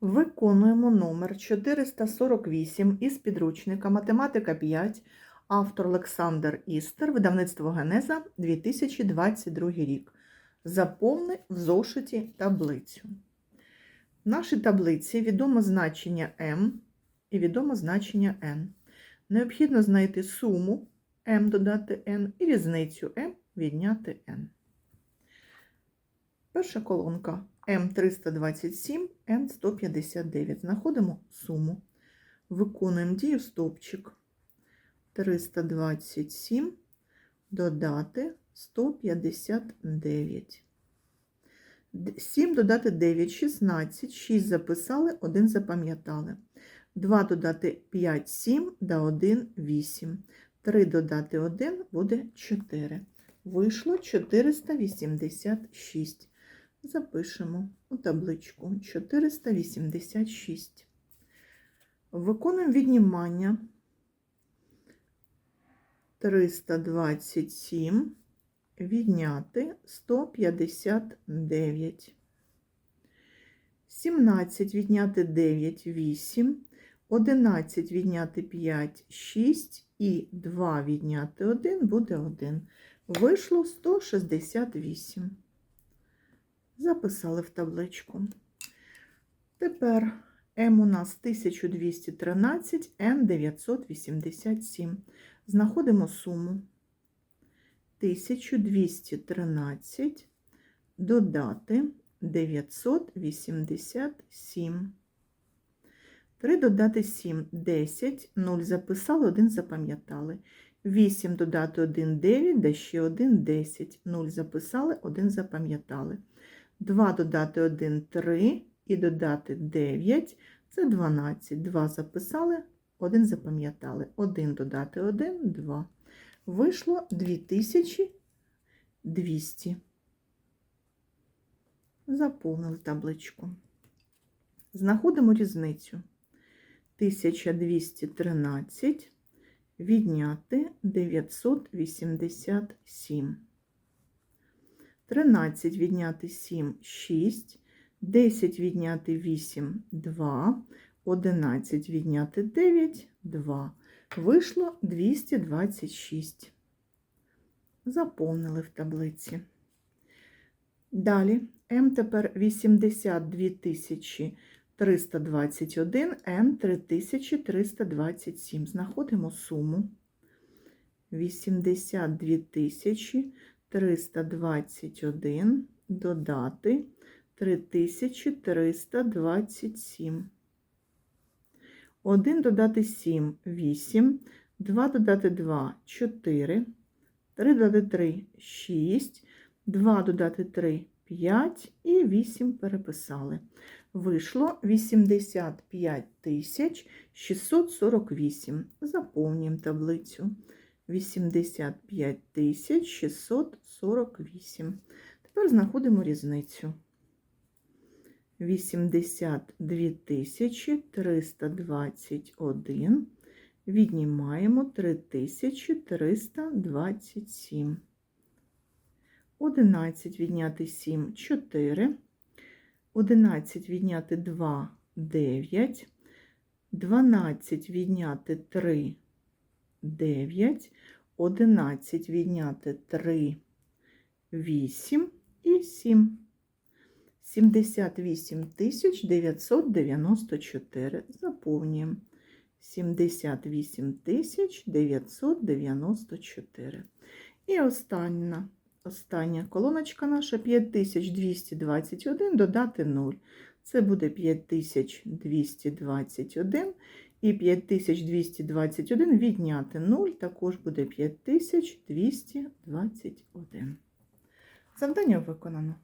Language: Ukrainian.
Виконуємо номер 448 із підручника Математика 5, автор Олександр Істер, видавництво Генеза 2022 рік. Заповни в зошиті таблицю. В нашій таблиці відомо значення m і відомо значення n. Необхідно знайти суму m додати n і різницю m відняти n. Перша колонка М327, Н159. Знаходимо суму. Виконуємо дію стовпчик. 327 додати 159. 7 додати 9, 16, 6 записали, 1 запам'ятали. 2 додати 5, 7, да 1, 8. 3 додати 1 буде 4. Вийшло 486. Запишемо у табличку 486. Виконуємо віднімання 327, відняти 159. 17 відняти 9, 8, 11 відняти 5, 6 і 2 відняти 1 буде 1. Вийшло 168. Записали в табличку. Тепер М у нас 1213, Н 987. Знаходимо суму 1213 додати 987. 3 додати 7 10, 0 записали, 1 запам'ятали. 8 додати 1 9, да ще 1 10, 0 записали, 1 запам'ятали. 2 додати 1 3 і додати 9 це 12. 2 записали, 1 запам'ятали. 1 додати 1 2. Вийшло 2200. Заповнили табличку. Знаходимо різницю. 1213 відняти 987. 13 відняти 7 6, 10 відняти 8 2, 11 відняти 9 2. Вийшло 226. Заповнили в таблиці. Далі М тепер 82 321, Н 3327. Знаходимо суму. 82 тисячі 321 додати 3327. 1 додати 7 8, 2 додати 2 4, 3 додати 3 6, 2 додати 3 5 і 8 переписали. Вийшло 85 тисяч 648. Заповнюємо таблицю. 85 тисяч 648. Тепер знаходимо різницю. 82 тисячі 321. Віднімаємо 3327. 11 відняти 7 4. 11 відняти 2 9. 12 відняти 3 9, 11 відняти 3, 8 і 7. 78 994. Заповнюємо. 78 тисяч 994. І остання, остання колоночка наша 5221 додати 0. Це буде 5221. І 5221 відняти 0 також буде 5221. Завдання виконано.